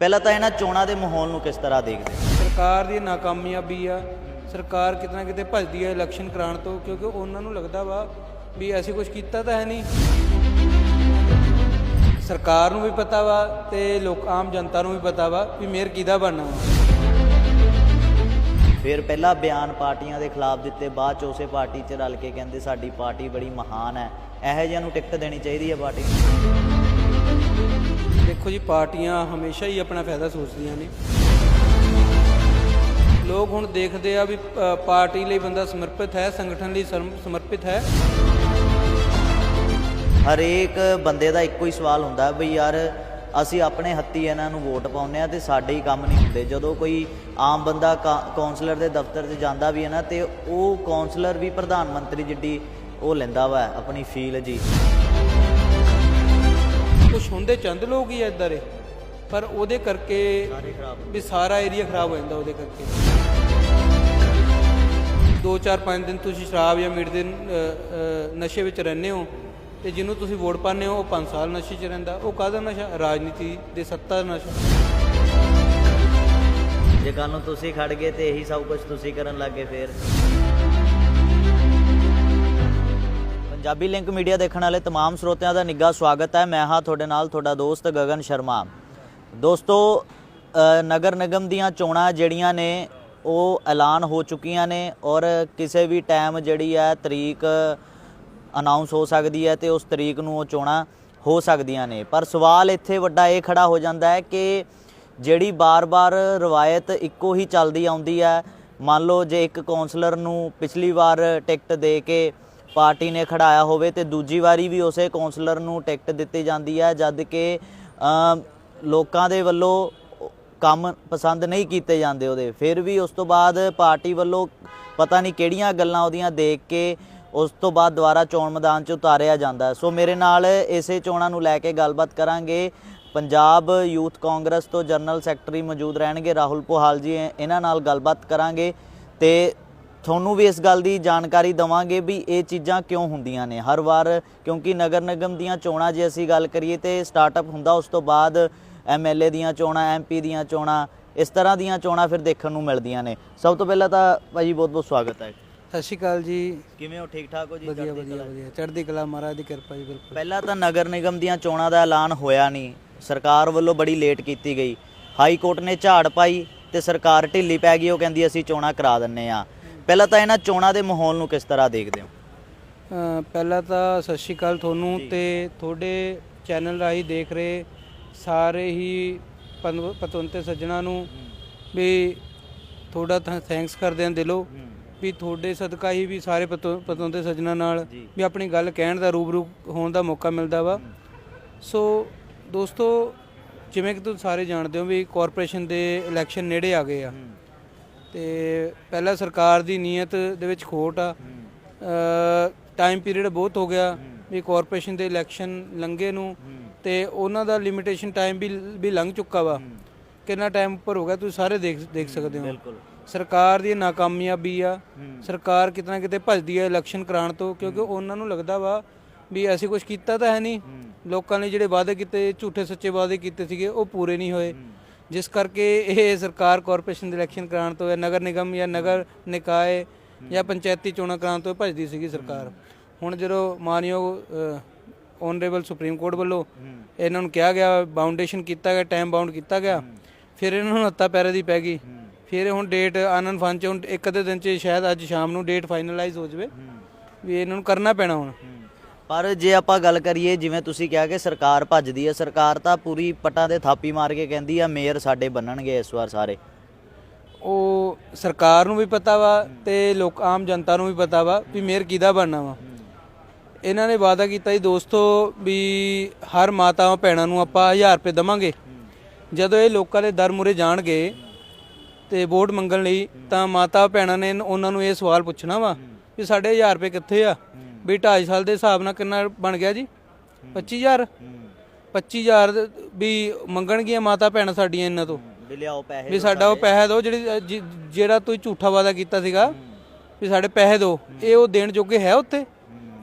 ਪਹਿਲਾਂ ਤਾਂ ਇਹਨਾਂ ਚੋਣਾਂ ਦੇ ਮਾਹੌਲ ਨੂੰ ਕਿਸ ਤਰ੍ਹਾਂ ਦੇਖਦੇ ਹੋ? ਸਰਕਾਰ ਦੀ ਨਾਕਾਮਯਾਬੀ ਆ ਸਰਕਾਰ ਕਿਤੇ ਨਾ ਕਿਤੇ ਭੱਜਦੀ ਹੈ ਇਲੈਕਸ਼ਨ ਕਰਾਉਣ ਤੋਂ ਕਿਉਂਕਿ ਉਹਨਾਂ ਨੂੰ ਲੱਗਦਾ ਵਾ ਵੀ ਅਸੀਂ ਕੁਝ ਕੀਤਾ ਤਾਂ ਹੈ ਨਹੀਂ। ਸਰਕਾਰ ਨੂੰ ਵੀ ਪਤਾ ਵਾ ਤੇ ਲੋਕ ਆਮ ਜਨਤਾ ਨੂੰ ਵੀ ਪਤਾ ਵਾ ਵੀ ਮੇਅਰ ਕਿਹਦਾ ਬਣਨਾ ਵਾ। ਫਿਰ ਪਹਿਲਾਂ ਬਿਆਨ ਪਾਰਟੀਆਂ ਦੇ ਖਿਲਾਫ ਦਿੱਤੇ ਬਾਅਦ ਚ ਉਸੇ ਪਾਰਟੀ 'ਚ ਰਲ ਕੇ ਕਹਿੰਦੇ ਸਾਡੀ ਪਾਰਟੀ ਬੜੀ ਮਹਾਨ ਹੈ। ਇਹੋ ਜਿਹਿਆਂ ਨੂੰ ਟਿਕਟ ਦੇਣੀ ਚਾਹੀਦੀ ਹੈ ਪਾਰਟੀ ਨੂੰ? ਦੇਖੋ ਜੀ, ਪਾਰਟੀਆਂ ਹਮੇਸ਼ਾ ਹੀ ਆਪਣਾ ਫਾਇਦਾ ਸੋਚਦੀਆਂ ਨੇ। ਲੋਕ ਹੁਣ ਦੇਖਦੇ ਆ ਵੀ ਪਾਰਟੀ ਲਈ ਬੰਦਾ ਸਮਰਪਿਤ ਹੈ, ਸੰਗਠਨ ਲਈ ਸਮਰਪਿਤ ਹੈ। ਹਰੇਕ ਬੰਦੇ ਦਾ ਇੱਕੋ ਹੀ ਸਵਾਲ ਹੁੰਦਾ ਵੀ ਯਾਰ, ਅਸੀਂ ਆਪਣੇ ਹੱਥੀ ਇਹਨਾਂ ਨੂੰ ਵੋਟ ਪਾਉਂਦੇ ਆ ਤੇ ਸਾਡੇ ਹੀ ਕੰਮ ਨਹੀਂ ਹੁੰਦੇ। ਜਦੋਂ ਕੋਈ ਆਮ ਬੰਦਾ ਕਾ- ਕੌਂਸਲਰ ਦੇ ਦਫ਼ਤਰ 'ਚ ਜਾਂਦਾ ਵੀ ਹੈ ਨਾ, ਤੇ ਉਹ ਕੌਂਸਲਰ ਵੀ ਪ੍ਰਧਾਨ ਮੰਤਰੀ ਜਿੱਡੀ ਉਹ ਲੈਂਦਾ ਵਾ, ਆਪਣੀ ਫੀਲ ਜੀ। ਕੁਝ ਹੁੰਦੇ ਚੰਦ ਲੋਕ ਹੀ ਇਦਾਂ ਦੇ ਪਰ ਉਹਦੇ ਕਰਕੇ ਵੀ ਸਾਰਾ ਏਰੀਆ ਖਰਾਬ ਹੋ ਜਾਂਦਾ ਉਹਦੇ ਕਰਕੇ। 2-4-5 ਦਿਨ ਤੁਸੀਂ ਸ਼ਰਾਬ ਜਾਂ ਮੀਟ ਦੇ ਨਸ਼ੇ ਵਿੱਚ ਰਹਿੰਦੇ ਹੋ ਤੇ ਜਿਹਨੂੰ ਤੁਸੀਂ ਵੋਟ ਪਾਉਂਦੇ ਹੋ ਉਹ 5 ਸਾਲ ਨਸ਼ੇ 'ਚ ਰਹਿੰਦਾ। ਉਹ ਕਾਹਦਾ ਨਸ਼ਾ? ਰਾਜਨੀਤੀ ਦੇ ਸੱਤਾ ਦਾ ਨਸ਼ਾ। ਜੇ ਕੱਲ ਨੂੰ ਤੁਸੀਂ ਖੜ ਗਏ ਤੇ ਇਹੀ ਸਭ ਕੁਝ ਤੁਸੀਂ ਕਰਨ ਲੱਗੇ ਫੇਰ। ਪੰਜਾਬੀ ਲਿੰਕ ਮੀਡੀਆ ਦੇਖਣ ਵਾਲੇ तमाम ਸਰੋਤਿਆਂ ਦਾ ਨਿੱਘਾ ਸਵਾਗਤ ਹੈ ਮੈਂ ਹਾਂ ਤੁਹਾਡੇ ਨਾਲ ਤੁਹਾਡਾ ਦੋਸਤ ਗਗਨ ਸ਼ਰਮਾ ਦੋਸਤੋ ਅ, ਨਗਰ ਨਿਗਮ ਦੀਆਂ ਚੋਣਾਂ ਜਿਹੜੀਆਂ ਨੇ ਉਹ ਐਲਾਨ ਹੋ ਚੁੱਕੀਆਂ ਨੇ ਔਰ ਕਿਸੇ ਵੀ ਟਾਈਮ ਜਿਹੜੀ ਹੈ ਤਰੀਕ ਅਨਾਉਂਸ ਹੋ ਸਕਦੀ ਹੈ ਤੇ ਉਸ ਤਰੀਕ ਨੂੰ ਉਹ ਚੋਣਾਂ ਹੋ ਸਕਦੀਆਂ ਨੇ ਪਰ ਸਵਾਲ ਇੱਥੇ ਵੱਡਾ ਇਹ ਖੜਾ ਹੋ ਜਾਂਦਾ ਹੈ ਕਿ ਜਿਹੜੀ ਬਾਰ-ਬਾਰ ਰਵਾਇਤ ਇੱਕੋ ਹੀ ਚੱਲਦੀ ਆਉਂਦੀ ਹੈ ਮੰਨ ਲਓ ਜੇ ਇੱਕ ਕਾਉਂਸਲਰ ਨੂੰ ਪਿਛਲੀ ਵਾਰ ਟਿਕਟ ਦੇ ਕੇ ਪਾਰਟੀ ਨੇ ਖੜਾਇਆ ਹੋਵੇ ਤੇ ਦੂਜੀ ਵਾਰੀ ਵੀ ਉਸੇ ਕਾਉਂਸਲਰ ਨੂੰ ਟਿਕਟ ਦਿੱਤੀ ਜਾਂਦੀ ਹੈ, ਜਦ ਕਿ ਲੋਕਾਂ ਦੇ ਵੱਲੋਂ ਕੰਮ ਪਸੰਦ ਨਹੀਂ ਕੀਤੇ ਜਾਂਦੇ ਉਹਦੇ। ਫਿਰ ਵੀ ਉਸ ਤੋਂ ਬਾਅਦ ਪਾਰਟੀ ਵੱਲੋਂ ਪਤਾ ਨਹੀਂ ਕਿਹੜੀਆਂ ਗੱਲਾਂ ਉਹਦੀਆਂ ਦੇਖ ਕੇ ਉਸ ਤੋਂ ਬਾਅਦ ਦੁਬਾਰਾ ਚੋਣ ਮੈਦਾਨ 'ਚ ਉਤਾਰਿਆ ਜਾਂਦਾ ਸੋ ਮੇਰੇ ਨਾਲ ਇਸੇ ਚੋਣਾਂ ਨੂੰ ਲੈ ਕੇ ਗੱਲਬਾਤ ਕਰਾਂਗੇ। ਪੰਜਾਬ ਯੂਥ ਕਾਂਗਰਸ ਤੋਂ ਜਨਰਲ ਸੈਕਟਰੀ ਮੌਜੂਦ ਰਹਿਣਗੇ। ਰਾਹੁਲ ਪੋਹਾਲ ਜੀ ਇਹਨਾਂ ਨਾਲ ਗੱਲਬਾਤ ਕਰਾਂਗੇ ਤੇ ਤੁਹਾਨੂੰ ਵੀ ਇਸ ਗੱਲ ਦੀ ਜਾਣਕਾਰੀ ਦਵਾਂਗੇ ਵੀ ਇਹ ਚੀਜ਼ਾਂ ਕਿਉਂ ਹੁੰਦੀਆਂ ਨੇ। ਹਰ ਵਾਰ ਕਿਉਂਕਿ ਨਗਰ ਨਿਗਮ ਦੀਆਂ ਚੋਣਾਂ ਜੇ ਅਸੀਂ ਗੱਲ ਕਰੀਏ ਤੇ ਸਟਾਰਟਅਪ ਹੁੰਦਾ ਉਸ ਤੋਂ ਬਾਅਦ ਐਮਐਲਏ ਦੀਆਂ ਚੋਣਾਂ ਐਮਪੀ ਦੀਆਂ ਚੋਣਾਂ ਇਸ ਤਰ੍ਹਾਂ ਦੀਆਂ ਚੋਣਾਂ ਫਿਰ ਦੇਖਣ ਨੂੰ ਮਿਲਦੀਆਂ ਨੇ। ਸਭ ਤੋਂ ਪਹਿਲਾਂ ਤਾਂ ਭਾਜੀ ਬਹੁਤ ਬਹੁਤ ਸਵਾਗਤ ਹੈ। ਸਤਿ ਸ਼੍ਰੀ ਅਕਾਲ ਜੀ। ਕਿਵੇਂ ਹੋ? ਠੀਕ ਠਾਕ ਹੋ ਜੀ? ਵਧੀਆ ਵਧੀਆ? ਵਧੀਆ। ਚੜ੍ਹਦੀ ਕਲਾ ਮਹਾਰਾਜ ਦੀ ਕਿਰਪਾ ਜੀ ਬਿਲਕੁਲ। ਪਹਿਲਾਂ ਤਾਂ ਨਗਰ ਨਿਗਮ ਦੀਆਂ ਚੋਣਾਂ ਦਾ ਐਲਾਨ ਹੋਇਆ ਨਹੀਂ। ਸਰਕਾਰ ਵੱਲੋਂ ਬੜੀ ਲੇਟ ਕੀਤੀ ਗਈ। ਹਾਈ ਕੋਰਟ ਨੇ ਝਾੜ ਪਾਈ ਤੇ ਸਰਕਾਰ ਢਿੱਲੀ ਪੈ ਗਈ ਉਹ ਕਹਿੰਦੀ ਅਸੀਂ ਚੋਣਾਂ ਕਰਾ ਦਿੰਨੇ ਆ। ਪਹਿਲਾਂ ਤਾਂ ਇਹਨਾਂ ਚੋਣਾਂ ਦੇ ਮਾਹੌਲ ਨੂੰ ਕਿਸ ਤਰ੍ਹਾਂ ਦੇਖਦੇ ਹੋ? ਅ, ਪਹਿਲਾਂ ਤਾਂ ਸਤਿ ਸ਼੍ਰੀ ਅਕਾਲ ਤੁਹਾਨੂੰ ਤੇ ਤੁਹਾਡੇ ਚੈਨਲ ਰਾਹੀਂ ਦੇਖ ਰਹੇ ਸਾਰੇ ਹੀ ਪਤਵ- ਪਤਵੰਤੇ ਸੱਜਣਾ ਨੂੰ ਵੀ ਤੁਹਾਡਾ ਤਾਂ ਥੈਂਕਸ ਕਰਦੇ ਹਾਂ ਦਿਲੋਂ ਵੀ ਤੁਹਾਡੇ ਸਦਕਾ ਹੀ ਵੀ ਸਾਰੇ ਪਤਵ- ਪਤਵੰਤੇ ਸੱਜਣਾ ਨਾਲ। ਵੀ ਆਪਣੀ ਗੱਲ ਕਹਿਣ ਦਾ ਰੂਬਰੂ ਹੋਣ ਦਾ ਮੌਕਾ ਮਿਲਦਾ ਵਾ। ਸੋ ਦੋਸਤੋ ਜਿਵੇਂ ਕਿ ਤੁਸੀਂ ਸਾਰੇ ਜਾਣਦੇ ਹੋ ਵੀ ਕਾਰਪੋਰੇਸ਼ਨ ਦੇ ਇਲੈਕਸ਼ਨ ਨੇੜੇ ਆ ਗਏ ਆ। ਤੇ ਪਹਿਲਾਂ ਸਰਕਾਰ ਦੀ ਨੀਅਤ ਦੇ ਵਿੱਚ ਖੋਟ ਆ। ਟਾਈਮ ਪੀਰੀਅਡ ਬਹੁਤ ਹੋ ਗਿਆ ਵੀ ਕਾਰਪੋਰੇਸ਼ਨ ਦੇ ਇਲੈਕਸ਼ਨ ਲੰਘੇ ਨੂੰ ਤੇ ਉਹਨਾਂ ਦਾ ਲਿਮਿਟੇਸ਼ਨ ਟਾਈਮ ਵੀ ਵੀ ਲੰਘ ਚੁੱਕਾ ਵਾ। ਕਿੰਨਾ ਟਾਈਮ ਉੱਪਰ ਹੋ ਗਿਆ ਤੁਸੀਂ ਸਾਰੇ ਦੇਖ ਦੇਖ ਸਕਦੇ ਹੋ। ਬਿਲਕੁਲ। ਸਰਕਾਰ ਦੀ ਨਾਕਾਮਯਾਬੀ ਆ। ਸਰਕਾਰ ਕਿਤੇ ਨਾ ਕਿਤੇ ਭੱਜਦੀ ਹੈ ਇਲੈਕਸ਼ਨ ਕਰਾਉਣ ਤੋਂ ਕਿਉਂਕਿ ਉਹਨਾਂ ਨੂੰ ਲੱਗਦਾ ਵਾ ਵੀ ਅਸੀਂ ਕੁਝ ਕੀਤਾ ਤਾਂ ਹੈ ਨਹੀਂ। ਲੋਕਾਂ ਨੇ ਜਿਹੜੇ ਵਾਅਦੇ ਕੀਤੇ ਝੂਠੇ ਸੱਚੇ ਵਾਅਦੇ ਕੀਤੇ ਸੀਗੇ ਉਹ ਪੂਰੇ ਨਹੀਂ ਹੋਏ। ਜਿਸ ਕਰਕੇ ਇਹ ਸਰਕਾਰ ਕਾਰਪੋਰੇਸ਼ਨ ਦੇ ਇਲੈਕਸ਼ਨ ਕਰਾਉਣ ਤੋਂ ਜਾਂ ਨਗਰ ਨਿਗਮ ਜਾਂ ਨਗਰ ਨਿਕਾਏ ਜਾਂ ਪੰਚਾਇਤੀ ਚੋਣਾਂ ਕਰਾਉਣ ਤੋਂ ਭੱਜਦੀ ਸੀਗੀ ਸਰਕਾਰ। ਹੁਣ ਜਦੋਂ ਮਾਨਯੋਗ ਓਨਰੇਬਲ ਸੁਪਰੀਮ ਕੋਰਟ ਵੱਲੋਂ ਇਹਨਾਂ ਨੂੰ ਕਿਹਾ ਗਿਆ ਬਾਉਂਡੇਸ਼ਨ ਕੀਤਾ ਗਿਆ ਟਾਈਮ ਬਾਉਂਡ ਕੀਤਾ ਗਿਆ ਫਿਰ ਇਹਨਾਂ ਨੂੰ ਹੱਤਾ ਪੈਰੇ ਦੀ ਪੈ ਗਈ। ਫਿਰ ਹੁਣ ਡੇਟ ਆਨੰਦ ਫਨ ਚ ਹੁਣ ਇੱਕ ਅੱਧੇ ਦਿਨ ਚ ਸ਼ਾਇਦ ਅੱਜ ਸ਼ਾਮ ਨੂੰ ਡੇਟ ਫਾਈਨਲਾਈਜ਼ ਹੋ ਜਾਵੇ। ਵੀ ਇਹਨਾਂ ਨੂੰ ਕਰਨਾ ਪੈਣਾ ਹੁਣ। ਪਰ ਜੇ ਆਪਾਂ ਗੱਲ ਕਰੀਏ, ਜਿਵੇਂ ਤੁਸੀਂ ਕਿਹਾ ਕਿ ਸਰਕਾਰ ਭੱਜਦੀ ਹੈ ਸਰਕਾਰ ਤਾਂ ਪੂਰੀ ਪਟਾਂ ਦੇ ਥਾਪੀ ਮਾਰ ਕੇ ਕਹਿੰਦੀ ਆ, ਮੇਅਰ ਸਾਡੇ ਬਣਨਗੇ ਇਸ ਵਾਰ ਸਾਰੇ। ਉਹ ਸਰਕਾਰ ਨੂੰ ਵੀ ਪਤਾ ਵਾ ਤੇ ਲੋਕ, ਆਮ ਜਨਤਾ ਨੂੰ ਵੀ ਪਤਾ ਵਾ ਵੀ ਮੇਅਰ ਕਿਹਦਾ ਬਣਨਾ ਵਾ। ਇਹਨਾਂ ਨੇ ਵਾਅਦਾ ਕੀਤਾ ਜੀ ਦੋਸਤੋ ਵੀ ਹਰ ਮਾਤਾਵਾਂ ਭੈਣਾਂ ਨੂੰ ਆਪਾਂ 1000 ਰੁਪਏ ਦਵਾਂਗੇ। ਜਦੋਂ ਇਹ ਲੋਕਾਂ ਦੇ ਦਰ ਮੁਰੇ ਜਾਣਗੇ ਤੇ ਵੋਟ ਮੰਗਣ ਲਈ ਤਾਂ ਮਾਤਾ ਭੈਣਾਂ ਨੇ ਉਹਨਾਂ ਨੂੰ ਇਹ ਸਵਾਲ ਪੁੱਛਣਾ ਵਾ ਵੀ ਸਾਡੇ 1000 ਰੁਪਏ ਕਿੱਥੇ ਆ? ਵੀ 2.5 ਸਾਲ ਦੇ ਹਿਸਾਬ ਨਾਲ ਕਿੰਨਾ ਬਣ ਗਿਆ ਜੀ? 25000 25000 ਦੇ- ਵੀ ਮੰਗਣਗੀਆਂ ਮਾਤਾ ਭੈਣਾਂ ਸਾਡੀਆਂ ਇਹਨਾਂ ਤੋਂ। ਵੀ ਲਿਆਓ ਪੈਸੇ ਵੀ ਸਾਡਾ ਉਹ ਪੈਸੇ ਦਿਓ ਜਿਹੜੀ ਜਿਹੜਾ ਤੁਸੀਂ ਝੂਠਾ ਵਾਦਾ ਕੀਤਾ ਸੀਗਾ ਵੀ ਸਾਡੇ ਪੈਸੇ ਦਿਓ ਇਹ ਉਹ ਦੇਣ ਜੋਗੇ ਹੈ ਉੱਥੇ?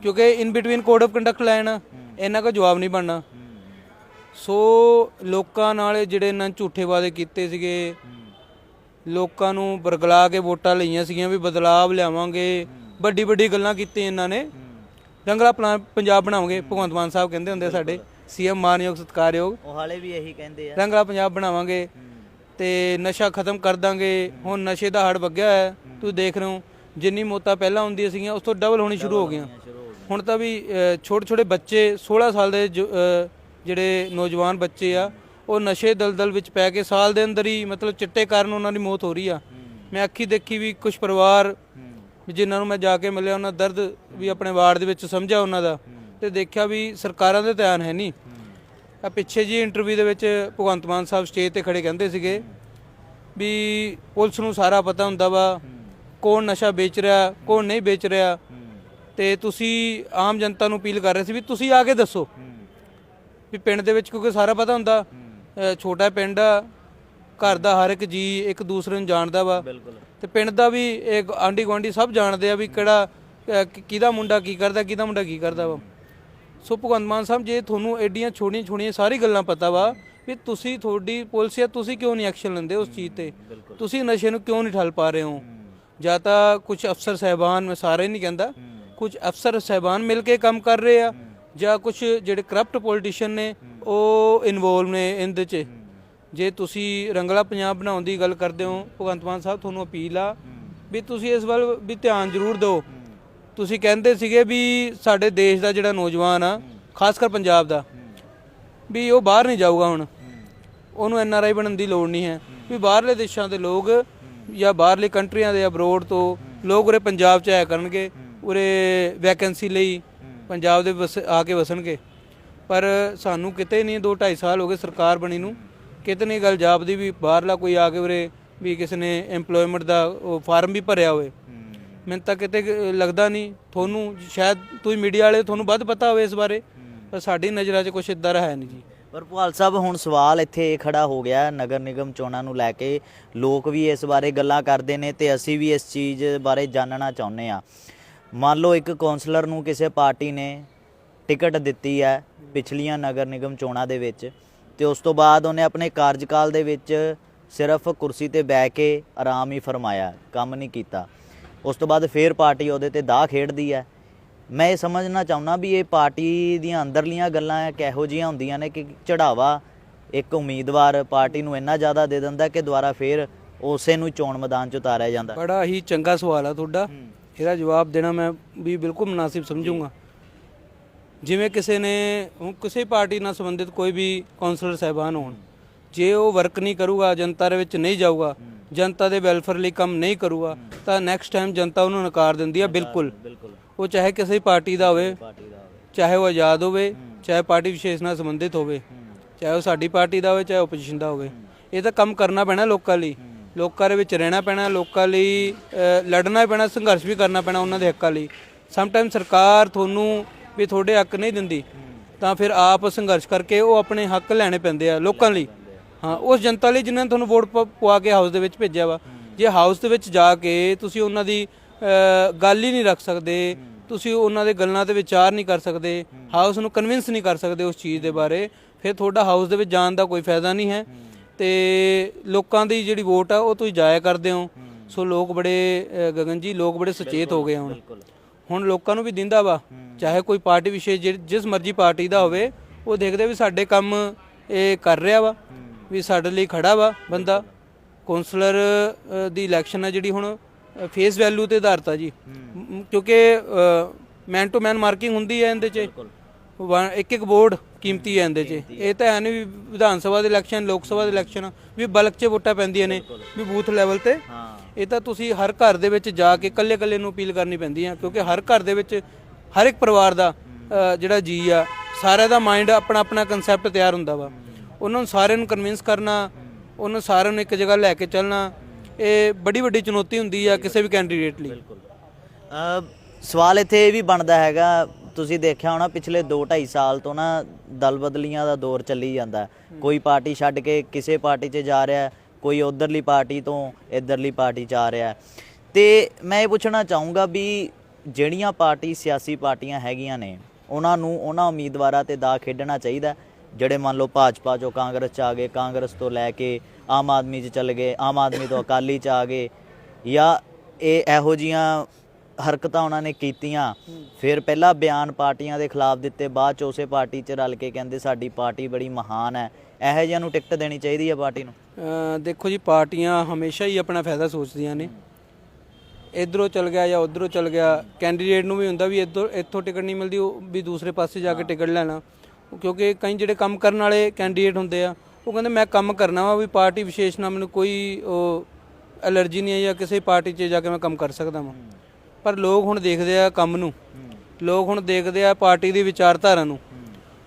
ਕਿਉਂਕਿ in between code of conduct ਲੈਣ ਇਹਨਾਂ ਕੋ ਜਵਾਬ ਨਹੀਂ ਬਣਨਾ। ਸੋ ਲੋਕਾਂ ਨਾਲ ਜਿਹੜੇ ਇਹਨਾਂ ਝੂਠੇ ਵਾਅਦੇ ਕੀਤੇ ਸੀਗੇ ਲੋਕਾਂ ਨੂੰ ਬਰਗਲਾ ਕੇ ਵੋਟਾਂ ਲਈਆਂ ਸੀਗੀਆਂ ਵੀ ਬਦਲਾਵ ਲਿਆਵਾਂਗੇ। ਵੱਡੀ ਵੱਡੀ ਗੱਲਾਂ ਕੀਤੀਆਂ ਇਹਨਾਂ ਨੇ। ਰੰਗਲਾ ਪਲਾ- ਪੰਜਾਬ ਬਣਾਵਾਂਗੇ ਭਗਵੰਤ ਮਾਨ ਸਾਹਿਬ ਕਹਿੰਦੇ ਹੁੰਦੇ ਆ ਸਾਡੇ ਸੀਐਮ ਮਾਨਯੋਗ ਸਤਿਕਾਰਯੋਗ। ਉਹ ਹਾਲੇ ਵੀ ਇਹੀ ਕਹਿੰਦੇ ਆ। ਰੰਗਲਾ ਪੰਜਾਬ ਬਣਾਵਾਂਗੇ ਤੇ ਨਸ਼ਾ ਖਤਮ ਕਰ ਦਾਂਗੇ ਹੁਣ ਨਸ਼ੇ ਦਾ ਹੜ ਵੱਗਿਆ ਹੈ ਤੁਸੀਂ ਦੇਖ ਰਹੇ ਹੋ ਜਿੰਨੀ ਮੌਤਾਂ ਪਹਿਲਾਂ ਹੁੰਦੀਆਂ ਸੀਗੀਆਂ ਉਸ ਤੋਂ ਡਬਲ ਹੋਣੀ ਸ਼ੁਰੂ ਹੋ ਗਈਆਂ। ਹੁਣ ਤਾਂ ਵੀ ਛੋਟੇ ਛੋਟੇ ਬੱਚੇ 16 ਸਾਲ ਦੇ ਜਿਹੜੇ ਨੌਜਵਾਨ ਬੱਚੇ ਆ ਉਹ ਨਸ਼ੇ ਦਲਦਲ ਵਿੱਚ ਪੈ ਕੇ ਸਾਲ ਦੇ ਅੰਦਰ ਹੀ ਮਤਲਬ ਚਿੱਟੇ ਕਾਰਨ ਉਹਨਾਂ ਦੀ ਮੌਤ ਹੋ ਰਹੀ ਆ। ਮੈਂ ਅੱਖੀ ਦੇਖੀ ਵੀ ਕੁਝ ਪਰਿਵਾਰ ਵੀ ਜਿਨ੍ਹਾਂ ਨੂੰ ਮੈਂ ਜਾ ਕੇ ਮਿਲਿਆ ਉਹਨਾਂ ਦਰਦ ਵੀ ਆਪਣੇ ਵਾਰਡ ਦੇ ਵਿੱਚ ਸਮਝਿਆ ਉਹਨਾਂ ਦਾ ਤੇ ਦੇਖਿਆ ਵੀ ਸਰਕਾਰਾਂ ਦੇ ਧਿਆਨ ਹੈ ਨਹੀਂ। ਆ ਪਿੱਛੇ ਜੀ ਇੰਟਰਵਿਊ ਦੇ ਵਿੱਚ ਭਗਵੰਤ ਮਾਨ ਸਾਹਿਬ ਸਟੇਜ ਤੇ ਖੜੇ ਕਹਿੰਦੇ ਸੀਗੇ ਵੀ ਪੁਲਿਸ ਨੂੰ ਸਾਰਾ ਪਤਾ ਹੁੰਦਾ ਵਾ ਕੌਣ ਨਸ਼ਾ ਵੇਚ ਰਿਹਾ ਕੌਣ ਨਹੀਂ ਵੇਚ ਰਿਹਾ। ਤੇ ਤੁਸੀਂ ਆਮ ਜਨਤਾ ਨੂੰ ਅਪੀਲ ਕਰ ਰਹੇ ਸੀ ਵੀ ਤੁਸੀਂ ਆ ਕੇ ਦੱਸੋ। ਵੀ ਪਿੰਡ ਦੇ ਵਿੱਚ ਕਿਉਂਕਿ ਸਾਰਾ ਪਤਾ ਹੁੰਦਾ ਛੋਟਾ ਪਿੰਡ ਆ ਘਰ ਦਾ ਹਰ ਇੱਕ ਜੀ ਇੱਕ ਦੂਸਰੇ ਨੂੰ ਜਾਣਦਾ ਵਾ। ਬਿਲਕੁਲ। ਤੇ ਪਿੰਡ ਦਾ ਵੀ ਇਹ ਆਂਢੀ ਗੁਆਂਢੀ ਸਭ ਜਾਣਦੇ ਆ ਵੀ ਕਿਹੜਾ ਕਿ- ਕਿਹਦਾ ਮੁੰਡਾ ਕੀ ਕਰਦਾ ਕਿਹਦਾ ਮੁੰਡਾ ਕੀ ਕਰਦਾ ਵਾ। ਸੋ ਭਗਵੰਤ ਮਾਨ ਸਾਹਿਬ ਜੇ ਤੁਹਾਨੂੰ ਐਡੀਆਂ ਛੋਟੀਆਂ ਛੋਟੀਆਂ ਸਾਰੀ ਗੱਲਾਂ ਪਤਾ ਵਾ ਵੀ ਤੁਸੀਂ ਤੁਹਾਡੀ ਪੁਲਿਸ ਆ ਤੁਸੀਂ ਕਿਉਂ ਨਹੀਂ ਐਕਸ਼ਨ ਲੈਂਦੇ ਉਸ ਚੀਜ਼ ਤੇ? ਤੁਸੀਂ ਨਸ਼ੇ ਨੂੰ ਕਿਉਂ ਨਹੀਂ ਠੱਲ ਪਾ ਰਹੇ ਹੋ? ਜਾਂ ਤਾਂ ਕੁਝ ਅਫਸਰ ਸਹਿਬਾਨ ਮੈਂ ਸਾਰੇ ਨਹੀਂ ਕਹਿੰਦਾ ਕੁਝ ਅਫਸਰ ਸਹਿਬਾਨ ਮਿਲ ਕੇ ਕੰਮ ਕਰ ਰਹੇ ਆ ਜਾਂ ਕੁਝ ਜਿਹੜੇ ਕਰਪਟ ਪੋਲੀਟੀਸ਼ੀਅਨ ਨੇ ਉਹ ਇਨਵੋਲਵ ਨੇ ਇਹਦੇ 'ਚ। ਜੇ ਤੁਸੀਂ ਰੰਗਲਾ ਪੰਜਾਬ ਬਣਾਉਣ ਦੀ ਗੱਲ ਕਰਦੇ ਹੋ ਭਗਵੰਤ ਮਾਨ ਸਾਹਿਬ ਤੁਹਾਨੂੰ ਅਪੀਲ ਆ ਵੀ ਤੁਸੀਂ ਇਸ ਵੱਲ ਵੀ ਧਿਆਨ ਜ਼ਰੂਰ ਦਿਓ। ਤੁਸੀਂ ਕਹਿੰਦੇ ਸੀਗੇ ਵੀ ਸਾਡੇ ਦੇਸ਼ ਦਾ ਜਿਹੜਾ ਨੌਜਵਾਨ ਆ ਖਾਸ ਕਰ ਪੰਜਾਬ ਦਾ ਵੀ ਉਹ ਬਾਹਰ ਨਹੀਂ ਜਾਊਗਾ ਹੁਣ। ਉਹਨੂੰ ਐਨ ਆਰ ਆਈ ਬਣਨ ਦੀ ਲੋੜ ਨਹੀਂ ਹੈ। ਵੀ ਬਾਹਰਲੇ ਦੇਸ਼ਾਂ ਦੇ ਲੋਕ ਜਾਂ ਬਾਹਰਲੇ ਕੰਟਰੀਆਂ ਦੇ ਅਬਰੋਡ ਤੋਂ ਲੋਕ ਉਰੇ ਪੰਜਾਬ ਚ ਆਇਆ ਕਰਨਗੇ। ਉਰੇ ਵੈਕੈਂਸੀ ਲਈ ਪੰਜਾਬ ਦੇ ਆ ਕੇ ਵਸਣਗੇ। ਪਰ ਸਾਨੂੰ ਕਿਤੇ ਨਹੀਂ 2 2.5 ਸਾਲ ਹੋ ਗਏ ਸਰਕਾਰ ਬਣੀ ਨੂੰ। ਕਿਤੇ ਨਹੀਂ ਗੱਲ ਜਾਪਦੀ ਵੀ ਬਾਹਰਲਾ ਕੋਈ ਆ ਕੇ ਉਰੇ ਵੀ ਕਿਸੇ ਨੇ EMPLOYMENT ਦਾ ਉਹ ਫਾਰਮ ਵੀ ਭਰਿਆ ਹੋਵੇ। ਮੈਨੂੰ ਤਾਂ ਕਿਤੇ ਲੱਗਦਾ ਨਹੀਂ ਤੁਹਾਨੂੰ ਸ਼ਾਇਦ ਤੁਸੀਂ ਮੀਡੀਆ ਵਾਲੇ ਤੁਹਾਨੂੰ ਵੱਧ ਪਤਾ ਹੋਵੇ ਇਸ ਬਾਰੇ ਪਰ ਸਾਡੀ ਨਜ਼ਰਾਂ 'ਚ ਕੁਝ ਇਦਾਂ ਹੈ ਨਹੀਂ ਜੀ। ਪਰ ਭਵਾਲ ਸਾਹਿਬ ਹੁਣ ਸਵਾਲ ਇੱਥੇ ਇਹ ਖੜਾ ਹੋ ਗਿਆ ਨਗਰ ਨਿਗਮ ਚੋਣਾਂ ਨੂੰ ਲੈ ਕੇ ਲੋਕ ਵੀ ਇਸ ਬਾਰੇ ਗੱਲਾਂ ਕਰਦੇ ਨੇ ਤੇ ਅਸੀਂ ਵੀ ਇਸ ਚੀਜ਼ ਬਾਰੇ ਜਾਣਨਾ ਚਾਹੁੰਦੇ ਆ ਮੰਨ ਲਓ ਇੱਕ ਕਾਉਂਸਲਰ ਨੂੰ ਕਿਸੇ ਪਾਰਟੀ ਨੇ ਟਿਕਟ ਦਿੱਤੀ ਹੈ ਪਿਛਲੀਆਂ ਨਗਰ ਨਿਗਮ ਚੋਣਾਂ ਦੇ ਵਿੱਚ ਤੇ ਉਸ ਤੋਂ ਬਾਅਦ ਉਹਨੇ ਆਪਣੇ ਕਾਰਜਕਾਲ ਦੇ ਵਿੱਚ ਸਿਰਫ ਕੁਰਸੀ ਤੇ ਬਹਿ ਕੇ ਆਰਾਮ ਹੀ ਫਰਮਾਇਆ ਕੰਮ ਨਹੀਂ ਕੀਤਾ। ਉਸ ਤੋਂ ਬਾਅਦ ਫੇਰ ਪਾਰਟੀ ਉਹਦੇ ਤੇ ਦਾਅ ਖੇਡਦੀ ਹੈ। ਮੈਂ ਇਹ ਸਮਝਣਾ ਚਾਹੁੰਦਾ ਵੀ ਇਹ ਪਾਰਟੀ ਦੀਆਂ ਅੰਦਰਲੀਆਂ ਗੱਲਾਂ ਕਿਹੋ ਜੀਆਂ ਹੁੰਦੀਆਂ ਨੇ ਕਿ ਚੜਾਵਾ ਇੱਕ ਉਮੀਦਵਾਰ ਪਾਰਟੀ ਨੂੰ ਇੰਨਾ ਜ਼ਿਆਦਾ ਦੇ ਦਿੰਦਾ ਕਿ ਦੁਬਾਰਾ ਫੇਰ ਉਸੇ ਨੂੰ ਚੋਣ ਮੈਦਾਨ 'ਚ ਉਤਾਰਿਆ ਜਾਂਦਾ। ਬੜਾ ਹੀ ਚੰਗਾ ਸਵਾਲ ਆ ਤੁਹਾਡਾ। ਇਹਦਾ ਜਵਾਬ ਦੇਣਾ ਮੈਂ ਵੀ ਬਿਲਕੁਲ ਮੁਨਾਸਿਬ ਸਮਝੂੰਗਾ। ਜਿਵੇਂ ਕਿਸੇ ਨੇ ਹੁਣ ਕਿਸੇ ਪਾਰਟੀ ਨਾਲ ਸੰਬੰਧਿਤ ਕੋਈ ਵੀ ਕਾਉਂਸਲਰ ਸਾਹਿਬਾਨ ਹੋਣ ਜੇ ਉਹ ਵਰਕ ਨਹੀਂ ਕਰੂਗਾ ਜਨਤਾ ਦੇ ਵਿੱਚ ਨਹੀਂ ਜਾਊਗਾ ਜਨਤਾ ਦੇ ਵੈਲਫੇਅਰ ਲਈ ਕੰਮ ਨਹੀਂ ਕਰੂਗਾ ਤਾਂ ਨੈਕਸਟ ਟਾਈਮ ਜਨਤਾ ਉਹਨੂੰ ਨਕਾਰ ਦਿੰਦੀ ਆ ਬਿਲਕੁਲ। ਉਹ ਚਾਹੇ ਕਿਸੇ ਪਾਰਟੀ ਦਾ ਹੋਵੇ ਚਾਹੇ ਉਹ ਆਜ਼ਾਦ ਹੋਵੇ ਚਾਹੇ ਪਾਰਟੀ ਵਿਸ਼ੇਸ਼ ਨਾਲ ਸੰਬੰਧਿਤ ਹੋਵੇ ਚਾਹੇ ਉਹ ਸਾਡੀ ਪਾਰਟੀ ਦਾ ਹੋਵੇ ਚਾਹੇ ਆਪੋਜੀਸ਼ਨ ਦਾ ਹੋਵੇ। ਇਹ ਤਾਂ ਕੰਮ ਕਰਨਾ ਪੈਣਾ ਲੋਕਾਂ ਲਈ। ਲੋਕਾਂ ਦੇ ਵਿੱਚ ਰਹਿਣਾ ਪੈਣਾ ਲੋਕਾਂ ਲਈ ਲੜਨਾ ਪੈਣਾ ਸੰਘਰਸ਼ ਵੀ ਕਰਨਾ ਪੈਣਾ ਉਹਨਾਂ ਦੇ ਹੱਕਾਂ ਲਈ। ਸਮ ਟਾਈਮ ਸਰਕਾਰ ਤੁਹਾਨੂੰ ਵੀ ਤੁਹਾਡੇ ਹੱਕ ਨਹੀਂ ਦਿੰਦੀ, ਤਾਂ ਫਿਰ ਆਪ ਸੰਘਰਸ਼ ਕਰਕੇ ਉਹ ਆਪਣੇ ਹੱਕ ਲੈਣੇ ਪੈਂਦੇ ਆ ਲੋਕਾਂ ਲਈ। ਹਾਂ, ਉਸ ਜਨਤਾ ਲਈ ਜਿਨ੍ਹਾਂ ਨੇ ਤੁਹਾਨੂੰ ਵੋਟ ਪਵਾ ਕੇ ਹਾਊਸ ਦੇ ਵਿੱਚ ਭੇਜਿਆ ਵਾ। ਜੇ ਹਾਊਸ ਦੇ ਵਿੱਚ ਜਾ ਕੇ ਤੁਸੀਂ ਉਹਨਾਂ ਦੀ ਗੱਲ ਹੀ ਨਹੀਂ ਰੱਖ ਸਕਦੇ, ਤੁਸੀਂ ਉਹਨਾਂ ਦੇ ਗੱਲਾਂ ਤੇ ਵਿਚਾਰ ਨਹੀਂ ਕਰ ਸਕਦੇ, ਹਾਊਸ ਨੂੰ ਕਨਵਿੰਸ ਨਹੀਂ ਕਰ ਸਕਦੇ ਉਸ ਚੀਜ਼ ਦੇ ਬਾਰੇ, ਫਿਰ ਤੁਹਾਡਾ ਹਾਊਸ ਦੇ ਵਿੱਚ ਜਾਣ ਦਾ ਕੋਈ ਫਾਇਦਾ ਨਹੀਂ ਹੈ। ਤੇ ਲੋਕਾਂ ਦੀ ਜਿਹੜੀ ਵੋਟ ਆ, ਉਹ ਤੁਸੀਂ ਜਾਇਆ ਕਰਦੇ ਹੋ। ਸੋ ਲੋਕ ਬੜੇ ਗਗਨ ਜੀ, ਲੋਕ ਬੜੇ ਸੁਚੇਤ ਹੋ ਗਏ ਹੁਣ। ਹੁਣ ਲੋਕਾਂ ਨੂੰ ਵੀ ਦਿੰਦਾ ਵਾ ਚਾਹੇ ਕੋਈ ਪਾਰਟੀ ਜਿਹੜੀ- ਜਿਸ ਮਰਜ਼ੀ ਪਾਰਟੀ ਦਾ ਹੋਵੇ ਉਹ ਦੇਖਦੇ ਵੀ ਸਾਡੇ ਕੰਮ ਇਹ ਕਰ ਰਿਹਾ ਵਾ ਵੀ ਸਾਡੇ ਲਈ ਖੜਾ ਵਾ ਬੰਦਾ। ਕਾਉਂਸਲਰ ਦੀ ਇਲੈਕਸ਼ਨ ਆ ਜਿਹੜੀ ਹੁਣ ਫੇਸ ਵੈਲਿਊ ਤੇ ਆਧਾਰਿਤ ਆ ਜੀ। ਕਿਉਂਕਿ ਮੈਨ ਟੂ ਮੈਨ ਮਾਰਕਿੰਗ ਹੁੰਦੀ ਹੈ ਇਹਦੇ 'ਚ। ਇੱਕ ਇੱਕ ਵੋਟ ਕੀਮਤੀ ਹੈ ਇਹਦੇ 'ਚ। ਇਹ ਤਾਂ ਹੈ ਨਹੀਂ ਵੀ ਵਿਧਾਨ ਸਭਾ ਦੇ ਇਲੈਕਸ਼ਨ ਲੋਕ ਸਭਾ ਦੇ ਇਲੈਕਸ਼ਨ ਵੀ ਬਲਕ 'ਚ ਵੋਟਾਂ ਪੈਂਦੀਆਂ ਨੇ ਵੀ ਬੂਥ ਲੈਵਲ ਤੇ। ਹਾਂ। ਇਹ ਤਾਂ ਤੁਸੀਂ ਹਰ ਘਰ ਦੇ ਵਿੱਚ ਜਾ ਕੇ ਕੱਲੇ ਕੱਲੇ ਨੂੰ ਅਪੀਲ ਕਰਨੀ ਪੈਂਦੀ ਹੈ ਕਿਉਂਕਿ ਹਰ ਘਰ ਦੇ ਵਿੱਚ ਹਰ ਇੱਕ ਪਰਿਵਾਰ ਦਾ ਜਿਹੜਾ ਜੀ ਆ ਸਾਰਿਆਂ ਦਾ ਮਾਈਂਡ ਆਪਣਾ ਆਪਣਾ ਕਨਸੈਪਟ ਤਿਆਰ ਹੁੰਦਾ ਵਾ। ਉਹਨਾਂ ਨੂੰ ਸਾਰਿਆਂ ਨੂੰ ਕਨਵਿੰਸ ਕਰਨਾ ਉਹਨਾਂ ਸਾਰਿਆਂ ਨੂੰ ਇੱਕ ਜਗ੍ਹਾ ਲੈ ਕੇ ਚੱਲਣਾ ਇਹ ਬੜੀ ਵੱਡੀ ਚੁਣੌਤੀ ਹੁੰਦੀ ਆ ਕਿਸੇ ਵੀ ਕੈਂਡੀਡੇਟ ਲਈ। ਅ, ਸਵਾਲ ਇੱਥੇ ਇਹ ਵੀ ਬਣਦਾ ਹੈਗਾ ਤੁਸੀਂ ਦੇਖਿਆ ਹੋਣਾ ਪਿਛਲੇ 2-2.5 ਸਾਲ ਤੋਂ ਨਾ ਦਲ ਬਦਲੀਆਂ ਦਾ ਦੌਰ ਚੱਲੀ ਜਾਂਦਾ। ਕੋਈ ਪਾਰਟੀ ਛੱਡ ਕੇ ਕਿਸੇ ਪਾਰਟੀ 'ਚ ਜਾ ਰਿਹਾ ਕੋਈ ਉਧਰਲੀ ਪਾਰਟੀ ਤੋਂ ਇਧਰਲੀ ਪਾਰਟੀ 'ਚ ਆ ਰਿਹਾ ਹੈ। ਤੇ ਮੈਂ ਇਹ ਪੁੱਛਣਾ ਚਾਹੂੰਗਾ ਵੀ ਜਿਹੜੀਆਂ ਪਾਰਟੀ, ਸਿਆਸੀ ਪਾਰਟੀਆਂ ਹੈਗੀਆਂ ਨੇ, ਉਹਨਾਂ ਨੂੰ, ਉਹਨਾਂ ਉਮੀਦਵਾਰਾਂ ਤੇ ਦਾ ਖੇਡਣਾ ਚਾਹੀਦਾ ਜਿਹੜੇ ਮੰਨ ਲਓ ਭਾਜਪਾ ਚੋਂ ਕਾਂਗਰਸ ਚ ਆ ਗਏ, ਕਾਂਗਰਸ ਤੋਂ ਲੈ ਕੇ ਆਮ ਆਦਮੀ ਚ ਚਲੇ ਗਏ, ਆਮ ਆਦਮੀ ਤੋਂ ਅਕਾਲੀ ਚ ਆ ਗਏ, ਜਾਂ ਇਹ ਇਹੋ ਜੀਆਂ ਹਰਕਤਾਂ ਉਹਨਾਂ ਨੇ ਕੀਤੀਆਂ, ਫਿਰ ਪਹਿਲਾਂ ਬਿਆਨ ਪਾਰਟੀਆਂ ਦੇ ਖਿਲਾਫ ਦਿੱਤੇ, ਬਾਅਦ ਚ ਉਸੇ ਪਾਰਟੀ ਚ ਰਲ ਕੇ ਕਹਿੰਦੇ ਸਾਡੀ ਪਾਰਟੀ ਬੜੀ ਮਹਾਨ ਹੈ ਇਹੋ ਜਿਹਿਆਂ ਨੂੰ ਟਿਕਟ ਦੇਣੀ ਚਾਹੀਦੀ ਹੈ ਪਾਰਟੀ ਨੂੰ? ਦੇਖੋ ਜੀ ਪਾਰਟੀਆਂ ਹਮੇਸ਼ਾ ਹੀ ਆਪਣਾ ਫਾਇਦਾ ਸੋਚਦੀਆਂ ਨੇ। ਇਧਰੋਂ ਚਲ ਗਿਆ ਜਾਂ ਉਧਰੋਂ ਚਲ ਗਿਆ ਕੈਂਡੀਡੇਟ ਨੂੰ ਵੀ ਹੁੰਦਾ ਵੀ ਇੱਧਰ ਇੱਥੋਂ ਟਿਕਟ ਨਹੀਂ ਮਿਲਦੀ ਉਹ ਵੀ ਦੂਸਰੇ ਪਾਸੇ ਜਾ ਕੇ ਟਿਕਟ ਲੈਣਾ। ਉਹ ਕਿਉਂਕਿ ਕਈ ਜਿਹੜੇ ਕੰਮ ਕਰਨ ਵਾਲੇ ਕੈਂਡੀਡੇਟ ਹੁੰਦੇ ਆ ਉਹ ਕਹਿੰਦੇ ਮੈਂ ਕੰਮ ਕਰਨਾ ਵਾ ਵੀ ਪਾਰਟੀ ਵਿਸ਼ੇਸ਼ ਨਾਲ ਮੈਨੂੰ ਕੋਈ ਉਹ ਐਲਰਜੀ ਨਹੀਂ ਹੈ ਜਾਂ ਕਿਸੇ ਪਾਰਟੀ 'ਚ ਜਾ ਕੇ ਮੈਂ ਕੰਮ ਕਰ ਸਕਦਾ ਵਾਂ। ਪਰ ਲੋਕ ਹੁਣ ਦੇਖਦੇ ਆ ਕੰਮ ਨੂੰ। ਲੋਕ ਹੁਣ ਦੇਖਦੇ ਆ ਪਾਰਟੀ ਦੀ ਵਿਚਾਰਧਾਰਾ ਨੂੰ।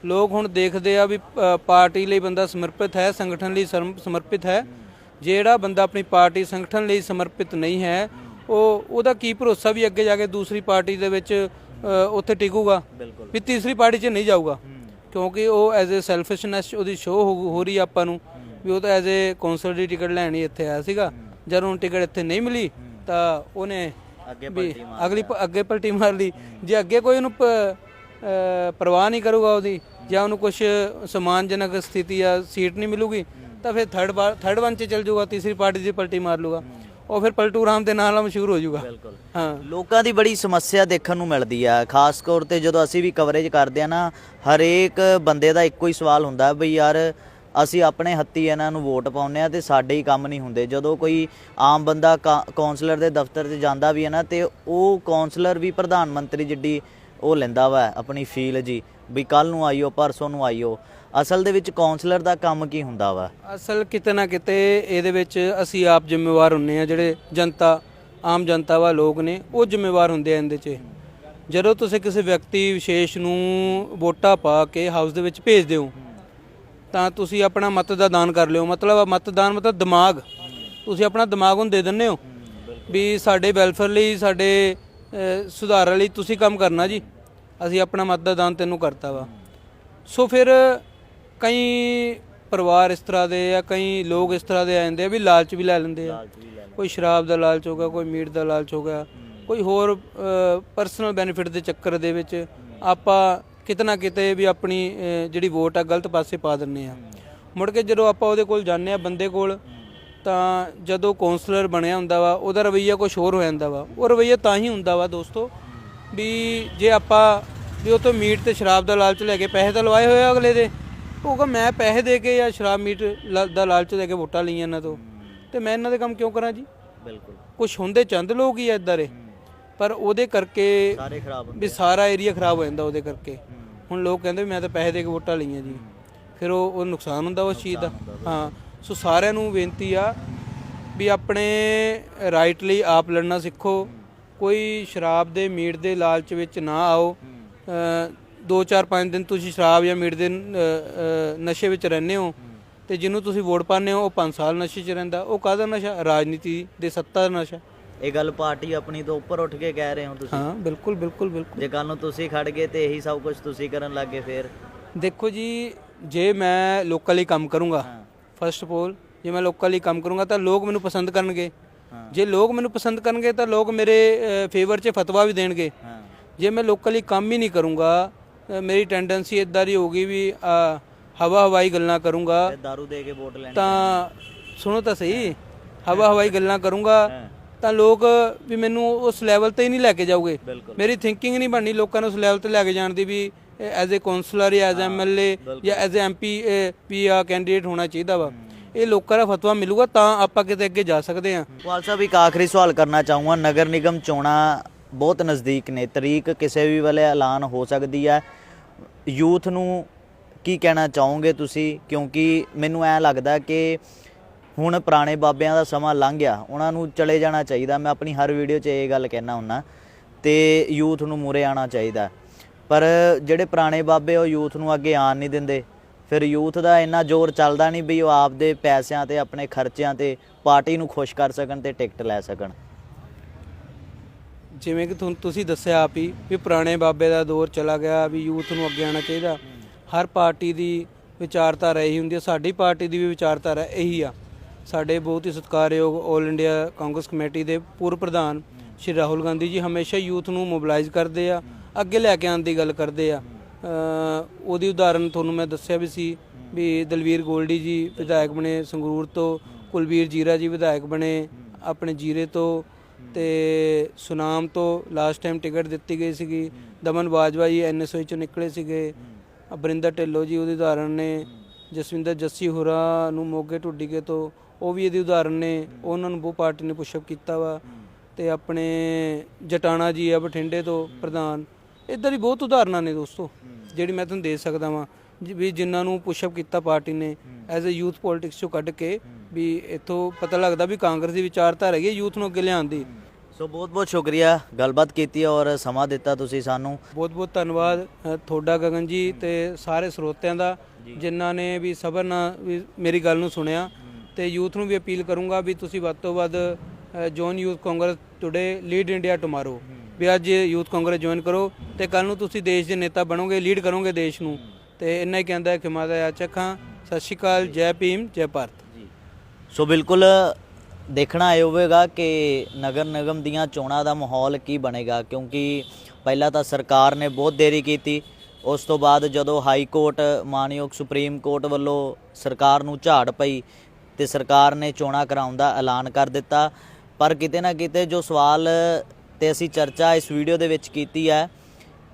ਲੋਕ ਹੁਣ ਦੇਖਦੇ ਆ ਵੀ ਪਾਰਟੀ ਲਈ ਬੰਦਾ ਸਮਰਪਿਤ ਹੈ ਸੰਗਠਨ ਲਈ ਸਮਰਪਿਤ ਹੈ। ਜਿਹੜਾ ਬੰਦਾ ਆਪਣੀ ਪਾਰਟੀ ਸੰਗਠਨ ਲਈ ਸਮਰਪਿਤ ਨਹੀਂ ਹੈ ਉਹ ਉਹਦਾ ਕੀ ਭਰੋਸਾ ਵੀ ਅੱਗੇ ਜਾ ਕੇ ਦੂਸਰੀ ਪਾਰਟੀ ਦੇ ਵਿੱਚ ਉੱਥੇ ਟਿਕੂਗਾ? ਵੀ ਤੀਸਰੀ ਪਾਰਟੀ 'ਚ ਨਹੀਂ ਜਾਊਗਾ। ਕਿਉਂਕਿ ਉਹ ਐਜ਼ ਅ ਸੈਲਫਿਸ਼ਨੈਸ ਉਹਦੀ ਸ਼ੋ ਹੋ ਰਹੀ ਆਪਾਂ ਨੂੰ। ਵੀ ਉਹ ਤਾਂ ਐਜ਼ ਅ ਕੌਂਸਲ ਦੀ ਟਿਕਟ ਲੈਣੀ ਇੱਥੇ ਆਇਆ ਸੀਗਾ। ਜਦੋਂ ਉਹਨੂੰ ਟਿਕਟ ਇੱਥੇ ਨਹੀਂ ਮਿਲੀ ਤਾਂ ਉਹਨੇ ਅੱਗੇ ਵੀ ਪਲਟੀ ਮਾਰ ਅਗਲੀ ਅੱਗੇ ਪਲਟੀ ਮਾਰ ਲਈ। ਜੇ ਅੱਗੇ ਕੋਈ ਉਹਨੂੰ ਪਰਵਾਹ ਨਹੀਂ ਕਰੂਗਾ ਉਹਦੀ ਜਾਂ ਉਹਨੂੰ ਕੁਝ ਸਮਾਨਜਨਕ ਸਥਿਤੀ ਜਾਂ ਸੀਟ ਨਹੀਂ ਮਿਲੂਗੀ ਤਾਂ ਫਿਰ ਥਰਡ ਥਰਡ ਵਨ 'ਚ ਚੱਲ ਜਾਊਗਾ ਤੀਸਰੀ ਪਾਰਟੀ ਦੀ ਪਲਟੀ ਮਾਰ ਲੂਗਾ ਉਹ ਫਿਰ ਪਲਟੂ ਰਾਮ ਦੇ ਨਾਲ ਮਸ਼ਹੂਰ ਹੋ ਜਾਊਗਾ। ਬਿਲਕੁਲ। ਹਾਂ। ਲੋਕਾਂ ਦੀ ਬੜੀ ਸਮੱਸਿਆ ਦੇਖਣ ਨੂੰ ਮਿਲਦੀ ਆ ਖਾਸ ਤੌਰ ਤੇ ਜਦੋਂ ਅਸੀਂ ਵੀ ਕਵਰੇਜ ਕਰਦੇ ਆ ਨਾ ਹਰੇਕ ਬੰਦੇ ਦਾ ਇੱਕੋ ਹੀ ਸਵਾਲ ਹੁੰਦਾ ਵੀ ਯਾਰ ਅਸੀਂ ਆਪਣੇ ਹੱਥੀ ਇਹਨਾਂ ਨੂੰ ਵੋਟ ਪਾਉਂਦੇ ਆ ਤੇ ਸਾਡੇ ਹੀ ਕੰਮ ਨਹੀਂ ਹੁੰਦੇ। ਜਦੋਂ ਕੋਈ ਆਮ ਬੰਦਾ ਕਾ- ਕੌਂਸਲਰ ਦੇ ਦਫ਼ਤਰ 'ਚ ਜਾਂਦਾ ਵੀ ਹੈ ਨਾ ਤੇ ਉਹ ਕੌਂਸਲਰ ਵੀ ਪ੍ਰਧਾਨ ਮੰਤਰੀ ਜਿੱਡੀ ਉਹ ਲੈਂਦਾ ਵਾ ਆਪਣੀ ਫੀਲ ਜੀ, ਵੀ ਕੱਲ ਨੂੰ ਆਇਓ ਪਰਸੋਂ ਨੂੰ ਆਇਓ ਅਸਲ ਦੇ ਵਿੱਚ ਕੌਂਸਲਰ ਦਾ ਕੰਮ ਕੀ ਹੁੰਦਾ ਵਾ? ਅਸਲ ਕਿਤੇ ਨਾ ਕਿਤੇ ਇਹਦੇ ਵਿੱਚ ਅਸੀਂ ਆਪ ਜ਼ਿੰਮੇਵਾਰ ਹੁੰਨੇ ਆ, ਜਿਹੜੇ ਜਨਤਾ, ਆਮ ਜਨਤਾ ਵਾ, ਲੋਕ ਨੇ, ਉਹ ਜ਼ਿੰਮੇਵਾਰ ਹੁੰਦੇ ਆ ਇਹਦੇ 'ਚ। ਜਦੋਂ ਤੁਸੀਂ ਕਿਸੇ ਵਿਅਕਤੀ ਵਿਸ਼ੇਸ਼ ਨੂੰ ਵੋਟਾਂ ਪਾ ਕੇ ਹਾਊਸ ਦੇ ਵਿੱਚ ਭੇਜਦੇ ਹੋ ਤਾਂ ਤੁਸੀਂ ਆਪਣਾ ਮਤ ਦਾ ਦਾਨ ਕਰ ਲਿਓ। ਮਤਲਬ ਮਤਦਾਨ ਮਤਲਬ ਦਿਮਾਗ। ਤੁਸੀਂ ਆਪਣਾ ਦਿਮਾਗ ਉਹਨੂੰ ਦੇ ਦਿੰਦੇ ਹੋ, ਵੀ ਸਾਡੇ ਵੈਲਫੇਅਰ ਲਈ, ਸਾਡੇ ਅ, ਸੁਧਾਰ ਲਈ ਤੁਸੀਂ ਕੰਮ ਕਰਨਾ ਜੀ। ਅਸੀਂ ਆਪਣਾ ਮਤ ਦਾ ਦਾਨ ਤੈਨੂੰ ਕਰਤਾ ਵਾ। ਸੋ ਫਿਰ ਕਈ ਪਰਿਵਾਰ ਇਸ ਤਰ੍ਹਾਂ ਦੇ ਆ ਕਈ ਲੋਕ ਇਸ ਤਰ੍ਹਾਂ ਦੇ ਆ ਜਾਂਦੇ ਆ ਵੀ ਲਾਲਚ ਵੀ ਲੈ ਲੈਂਦੇ ਆ। ਕੋਈ ਸ਼ਰਾਬ ਦਾ ਲਾਲਚ ਹੋ ਗਿਆ ਕੋਈ ਮੀਟ ਦਾ ਲਾਲਚ ਹੋ ਗਿਆ। ਕੋਈ ਹੋਰ ਪਰਸਨਲ ਬੈਨੀਫਿਟ ਦੇ ਚੱਕਰ ਦੇ ਵਿੱਚ ਆਪਾਂ ਕਿਤਨਾ ਕਿਤੇ ਵੀ ਆਪਣੀ ਜਿਹੜੀ ਵੋਟ ਆ ਗਲਤ ਪਾਸੇ ਪਾ ਦਿੰਨੇ ਆ। ਮੁੜ ਕੇ ਜਦੋਂ ਆਪਾਂ ਉਹਦੇ ਕੋਲ ਜਾਂਦੇ ਆ ਬੰਦੇ ਕੋਲ ਤਾਂ ਜਦੋਂ ਕਾਉਂਸਲਰ ਬਣਿਆ ਹੁੰਦਾ ਵਾ ਉਹਦਾ ਰਵਈਆ ਕੁਝ ਹੋਰ ਹੋ ਜਾਂਦਾ ਵਾ। ਉਹ ਰਵਈਆ ਤਾਂ ਹੀ ਹੁੰਦਾ ਵਾ ਦੋਸਤੋ ਵੀ ਜੇ ਆਪਾਂ ਵੀ ਉਹ ਤੋਂ ਮੀਟ ਤੇ ਸ਼ਰਾਬ ਦਾ ਲਾਲਚ ਲੈ ਕੇ ਪੈਸੇ ਤਾਂ ਲਵਾਏ ਹੋਏ ਆ ਅਗਲੇ ਦੇ ਉਹ ਕਹ ਮੈਂ ਪੈਸੇ ਦੇ ਕੇ ਜਾਂ ਸ਼ਰਾਬ ਮੀਟ ਲਾ- ਦਾ ਲਾਲਚ ਦੇ ਕੇ ਵੋਟਾਂ ਲਈਆਂ ਇਹਨਾਂ ਤੋਂ। ਤੇ ਮੈਂ ਇਹਨਾਂ ਦੇ ਕੰਮ ਕਿਉਂ ਕਰਾਂ ਜੀ? ਬਿਲਕੁਲ। ਕੁਝ ਹੁੰਦੇ ਚੰਦ ਲੋਕ ਹੀ ਐ ਇਦਾਂ ਦੇ ਪਰ ਉਹਦੇ ਕਰਕੇ ਸਾਰੇ ਖਰਾਬ ਵੀ ਸਾਰਾ ਏਰੀਆ ਖਰਾਬ ਹੋ ਜਾਂਦਾ ਉਹਦੇ ਕਰਕੇ। ਹੁਣ ਲੋਕ ਕਹਿੰਦੇ ਵੀ ਮੈਂ ਤਾਂ ਪੈਸੇ ਦੇ ਕੇ ਵੋਟਾਂ ਲਈਆਂ ਜੀ। ਫਿਰ ਉਹ ਉਹ ਨੁਕਸਾਨ ਹੁੰਦਾ ਉਸ ਚੀਜ਼ ਦਾ। ਹਾਂ। ਸੋ ਸਾਰਿਆਂ ਨੂੰ ਬੇਨਤੀ ਆ ਵੀ ਆਪਣੇ ਰਾਈਟ ਲਈ ਆਪ ਲੜਨਾ ਸਿੱਖੋ। ਕੋਈ ਸ਼ਰਾਬ ਦੇ ਮੀਟ ਦੇ ਲਾਲਚ ਵਿੱਚ ਨਾ ਆਓ। ਅ, ਦੋ ਚਾਰ ਪੰਜ ਦਿਨ ਤੁਸੀਂ ਸ਼ਰਾਬ ਜਾਂ ਮੀਟ ਦੇ ਨਸ਼ੇ ਵਿੱਚ ਰਹਿੰਦੇ ਹੋ ਤੇ ਜਿਹਨੂੰ ਤੁਸੀਂ ਵੋਟ ਪਾਉਂਦੇ ਹੋ ਉਹ 5 ਸਾਲ ਨਸ਼ੇ 'ਚ ਰਹਿੰਦਾ। ਉਹ ਕਾਹਦਾ ਨਸ਼ਾ? ਰਾਜਨੀਤੀ ਦੇ ਸੱਤਾ ਦਾ ਨਸ਼ਾ। ਇਹ ਗੱਲ ਪਾਰਟੀ ਆਪਣੀ ਤੋਂ ਉੱਪਰ ਉੱਠ ਕੇ ਕਹਿ ਰਹੇ ਹੋ ਤੁਸੀਂ? ਹਾਂ ਬਿਲਕੁਲ ਬਿਲਕੁਲ ਬਿਲਕੁਲ। ਜੇ ਕੱਲ ਨੂੰ ਤੁਸੀਂ ਖੜ ਗਏ ਤੇ ਇਹੀ ਸਭ ਕੁਝ ਤੁਸੀਂ ਕਰਨ ਲੱਗੇ ਫੇਰ? ਦੇਖੋ ਜੀ ਜੇ ਮੈਂ ਲੋਕਾਂ ਲਈ ਕੰਮ ਕਰੂੰਗਾ ਫਸਟ ਆਫ ਆਲ ਜੇ ਮੈਂ ਲੋਕਾਂ ਲਈ ਕੰਮ ਕਰੂੰਗਾ ਤਾਂ ਲੋਕ ਮੈਨੂੰ ਪਸੰਦ ਕਰਨਗੇ। ਜੇ ਲੋਕ ਮੈਨੂੰ ਪਸੰਦ ਕਰਨਗੇ ਤਾਂ ਲੋਕ ਮੇਰੇ ਫੇਵਰ 'ਚ ਫਤਵਾ ਵੀ ਦੇਣਗੇ। ਜੇ ਮੈਂ ਲੋਕਾਂ ਲਈ ਕੰਮ ਹੀ ਨਹੀਂ ਕਰੂੰਗਾ ਮੇਰੀ ਟੈਂਡੈਂਸੀ ਇਦਾਂ ਦੀ ਹੋਗੀ ਵੀ ਹਵਾ ਹਵਾਈ ਗੱਲਾਂ ਕਰੂੰਗਾ। ਦਾਰੂ ਦੇ ਕੇ ਵੋਟ ਲੈਣੀ। ਤਾਂ ਸੁਣੋ ਤਾਂ ਸਹੀ ਹਵਾ ਹਵਾਈ ਗੱਲਾਂ ਕਰੂੰਗਾ ਤਾਂ ਲੋਕ ਵੀ ਮੈਨੂੰ ਉਸ ਲੈਵਲ ਤੇ ਹੀ ਨਹੀਂ ਲੈ ਕੇ ਜਾਓਗੇ ਬਿਲਕੁਲ। ਮੇਰੀ ਥਿੰਕਿੰਗ ਨਹੀਂ ਬਣਨੀ ਲੋਕਾਂ ਨੂੰ ਉਸ ਲੈਵਲ ਤੇ ਲੈ ਕੇ ਜਾਣ ਦੀ ਵੀ ਐਜ਼ ਅ ਕਾਉਂਸਲਰ ਜਾਂ ਐਜ਼ ਐਮਐਲਏ ਜਾਂ ਐਜ਼ ਐਮਪੀ ਵੀ ਆ ਕੈਂਡੀਡੇਟ ਹੋਣਾ ਚਾਹੀਦਾ ਵਾ। ਇਹ ਲੋਕਾਂ ਦਾ ਫਤਵਾ ਮਿਲੂਗਾ ਤਾਂ ਆਪਾਂ ਕਿਤੇ ਅੱਗੇ ਜਾ ਸਕਦੇ ਹਾਂ। ਵਾਲ ਸਾਹਿਬ ਇੱਕ ਆਖਰੀ ਸਵਾਲ ਕਰਨਾ ਚਾਹੂੰਗਾ। ਨਗਰ ਨਿਗਮ ਚੋਣਾਂ ਬਹੁਤ ਨਜ਼ਦੀਕ ਨੇ। ਤਰੀਕ ਕਿਸੇ ਵੀ ਵੇਲੇ ਐਲਾਨ ਹੋ ਸਕਦੀ ਹੈ। ਯੂਥ ਨੂੰ ਕੀ ਕਹਿਣਾ ਚਾਹੋਗੇ ਤੁਸੀਂ? ਕਿਉਂਕਿ ਮੈਨੂੰ ਐ ਲੱਗਦਾ ਕਿ ਹੁਣ ਪੁਰਾਣੇ ਬਾਬਿਆਂ ਦਾ ਸਮਾਂ ਲੰਘ ਗਿਆ। ਉਹਨਾਂ ਨੂੰ ਚਲੇ ਜਾਣਾ ਚਾਹੀਦਾ। ਮੈਂ ਆਪਣੀ ਹਰ ਵੀਡੀਓ 'ਚ ਇਹ ਗੱਲ ਕਹਿਣਾ ਹੁੰਨਾ। ਤੇ ਯੂਥ ਨੂੰ ਮੂਰੇ ਆਣਾ ਚਾਹੀਦਾ। ਪਰ ਜਿਹੜੇ ਪੁਰਾਣੇ ਬਾਬੇ ਉਹ ਯੂਥ ਨੂੰ ਅੱਗੇ ਆਣ ਨਹੀਂ ਦਿੰਦੇ। ਫਿਰ ਯੂਥ ਦਾ ਇੰਨਾ ਜ਼ੋਰ ਚੱਲਦਾ ਨਹੀਂ ਵੀ ਉਹ ਆਪਦੇ ਪੈਸਿਆਂ ਤੇ, ਆਪਣੇ ਖਰਚਿਆਂ ਤੇ ਪਾਰਟੀ ਨੂੰ ਖੁਸ਼ ਕਰ ਸਕਣ ਤੇ ਟਿਕਟ ਲੈ ਸਕਣ। ਜਿਵੇਂ ਕਿ ਤੁਹਾਨੂੰ ਤੁਸੀਂ ਦੱਸਿਆ ਆਪ ਹੀ ਵੀ ਪੁਰਾਣੇ ਬਾਬੇ ਦਾ ਦੌਰ ਚਲਾ ਗਿਆ ਵੀ ਯੂਥ ਨੂੰ ਅੱਗੇ ਆਉਣਾ ਚਾਹੀਦਾ। ਹਰ ਪਾਰਟੀ ਦੀ ਵਿਚਾਰਧਾਰਾ ਇਹੀ ਹੁੰਦੀ ਹੈ ਸਾਡੀ ਪਾਰਟੀ ਦੀ ਵੀ ਵਿਚਾਰਧਾਰਾ ਇਹੀ ਆ। ਸਾਡੇ ਬਹੁਤ ਹੀ ਸਤਿਕਾਰਯੋਗ 올 ਇੰਡੀਆ ਕਾਂਗਰਸ ਕਮੇਟੀ ਦੇ ਪੂਰਵ ਪ੍ਰਧਾਨ ਸ਼੍ਰੀ ਰਾਹੁਲ ਗਾਂਧੀ ਜੀ ਹਮੇਸ਼ਾ ਯੂਥ ਨੂੰ ਮੋਬਿਲਾਈਜ਼ ਕਰਦੇ ਆ। ਅੱਗੇ ਲੈ ਕੇ ਆਉਣ ਦੀ ਗੱਲ ਕਰਦੇ ਆ। ਉਹਦੀ ਉਦਾਹਰਨ ਤੁਹਾਨੂੰ ਮੈਂ ਦੱਸਿਆ ਵੀ ਸੀ ਵੀ ਦਲਵੀਰ ਗੋਲਡੀ ਜੀ ਵਿਧਾਇਕ ਬਣੇ, ਸੰਗਰੂਰ ਤੋਂ ਕੁਲਵੀਰ ਜੀਰਾ ਜੀ ਵਿਧਾਇਕ ਬਣੇ ਆਪਣੇ ਜੀਰੇ ਤੋਂ ਤੇ ਸੁਨਾਮ ਤੋਂ ਲਾਸਟ ਟਾਈਮ ਟਿਕਟ ਦਿੱਤੀ ਗਈ ਸੀਗੀ। ਦਮਨ ਬਾਜਵਾ ਜੀ ਐਨਐਸਓ ਚੋਂ ਨਿਕਲੇ ਸੀਗੇ। ਅਬਰਿੰਦਰ ਢਿੱਲੋਂ ਜੀ ਉਹਦੀ ਉਦਾਹਰਨ ਨੇ। ਜਸਵਿੰਦਰ ਜੱਸੀ ਹੋਰਾਂ ਨੂੰ ਮੋਗੇ ਢੁੱਡੀਕੇ ਤੋਂ, ਉਹ ਵੀ ਇਹਦੀ ਉਦਾਹਰਨ ਨੇ। ਉਹਨਾਂ ਨੂੰ ਉਹ ਪਾਰਟੀ ਨੇ ਪੁਸ਼ਅਪ ਕੀਤਾ ਵਾ। ਤੇ ਆਪਣੇ ਜਟਾਣਾ ਜੀ ਆ ਬਠਿੰਡੇ ਤੋਂ ਪ੍ਰਧਾਨ। ਇਦਾਂ ਦੀ ਬਹੁਤ ਉਦਾਹਰਨਾਂ ਨੇ ਦੋਸਤੋ ਜਿਹੜੀ ਮੈਂ ਤੁਹਾਨੂੰ ਦੇ ਸਕਦਾ ਵਾਂ। ਜਿ- ਵੀ ਜਿਨ੍ਹਾਂ ਨੂੰ ਪੁਸ਼ਅਪ ਕੀਤਾ ਪਾਰਟੀ ਨੇ ਐਜ਼ ਅ ਯੂਥ ਪੋਲਿਟਿਕਸ ਚੋਂ ਕੱਢ ਕੇ ਵੀ ਇੱਥੋਂ ਪਤਾ ਲੱਗਦਾ ਵੀ ਕਾਂਗਰਸ ਦੀ ਵਿਚਾਰਧਾਰਾ ਹੈਗੀ ਯੂਥ ਨੂੰ ਅੱਗੇ ਲਿਆਉਣ ਦੀ। ਸੋ ਬਹੁਤ ਬਹੁਤ ਸ਼ੁਕਰੀਆ ਗੱਲਬਾਤ ਕੀਤੀ ਔਰ ਸਮਾਂ ਦਿੱਤਾ ਤੁਸੀਂ ਸਾਨੂੰ। ਬਹੁਤ ਬਹੁਤ ਧੰਨਵਾਦ ਅ, ਤੁਹਾਡਾ ਗਗਨ ਜੀ ਤੇ ਸਾਰੇ ਸਰੋਤਿਆਂ ਦਾ ਜਿਨ੍ਹਾਂ ਨੇ ਵੀ ਸਬਰ ਨਾਲ ਵੀ ਮੇਰੀ ਗੱਲ ਨੂੰ ਸੁਣਿਆ ਤੇ ਯੂਥ ਨੂੰ ਵੀ ਅਪੀਲ ਕਰੂੰਗਾ ਵੀ ਤੁਸੀਂ ਵੱਧ ਤੋਂ ਵੱਧ join youth Congress today lead India tomorrow ਵੀ ਅੱਜ ਯੂਥ ਕਾਂਗਰਸ ਜੁਆਇਨ ਕਰੋ ਤੇ ਕੱਲ ਨੂੰ ਤੁਸੀਂ ਦੇਸ਼ ਦੇ ਨੇਤਾ ਬਣੋਗੇ ਲੀਡ ਕਰੋਗੇ ਦੇਸ਼ ਨੂੰ। ਤੇ ਇੰਨਾ ਹੀ ਕਹਿੰਦਾ ਕਿ ਮਾਤਾ ਯਾਚਕ ਹਾਂ ਸਤਿ ਸ਼੍ਰੀ ਅਕਾਲ, ਜੈ ਭੀਮ, ਜੈ ਭਾਰਤ। ਸੋ ਬਿਲਕੁਲ ਦੇਖਣਾ ਇਹ ਹੋਵੇਗਾ ਕਿ ਨਗਰ ਨਿਗਮ ਦੀਆਂ ਚੋਣਾਂ ਦਾ ਮਾਹੌਲ ਕੀ ਬਣੇਗਾ, ਕਿਉਂਕਿ ਪਹਿਲਾਂ ਤਾਂ ਸਰਕਾਰ ਨੇ ਬਹੁਤ ਦੇਰੀ ਕੀਤੀ। ਉਸ ਤੋਂ ਬਾਅਦ ਜਦੋਂ ਹਾਈ ਕੋਰਟ, ਮਾਨਯੋਗ ਸੁਪਰੀਮ ਕੋਰਟ ਵੱਲੋਂ ਸਰਕਾਰ ਨੂੰ ਝਾੜ ਪਈ ਤੇ ਸਰਕਾਰ ਨੇ ਚੋਣਾਂ ਕਰਾਉਣ ਦਾ ਐਲਾਨ ਕਰ ਦਿੱਤਾ। ਪਰ ਕਿਤੇ ਨਾ ਕਿਤੇ ਜੋ ਸਵਾਲ ਤੇ ਅਸੀਂ ਚਰਚਾ ਇਸ ਵੀਡੀਓ ਦੇ ਵਿੱਚ ਕੀਤੀ ਹੈ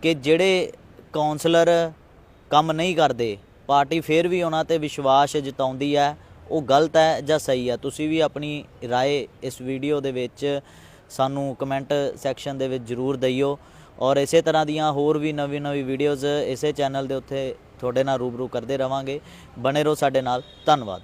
ਕਿ ਜਿਹੜੇ ਕਾਉਂਸਲਰ ਕੰਮ ਨਹੀਂ ਕਰਦੇ ਪਾਰਟੀ ਫੇਰ ਵੀ ਉਹਨਾਂ ਤੇ ਵਿਸ਼ਵਾਸ ਜਤਾਉਂਦੀ ਹੈ ਉਹ ਗਲਤ ਹੈ ਜਾਂ ਸਹੀ ਹੈ ਤੁਸੀਂ ਵੀ ਆਪਣੀ رائے ਇਸ ਵੀਡੀਓ ਦੇ ਵਿੱਚ ਸਾਨੂੰ ਕਮੈਂਟ ਸੈਕਸ਼ਨ ਦੇ ਵਿੱਚ ਜਰੂਰ ਦਈਓ ਔਰ ਇਸੇ ਤਰ੍ਹਾਂ ਦੀਆਂ ਹੋਰ ਵੀ ਨਵੀਂ ਨਵੀਂ ਵੀਡੀਓਜ਼ ਇਸੇ ਚੈਨਲ ਦੇ ਉੱਤੇ ਤੁਹਾਡੇ ਨਾਲ ਰੂਬਰੂ ਕਰਦੇ ਰਵਾਂਗੇ ਬਣੇ ਰਹੋ ਸਾਡੇ ਨਾਲ ਧੰਨਵਾਦ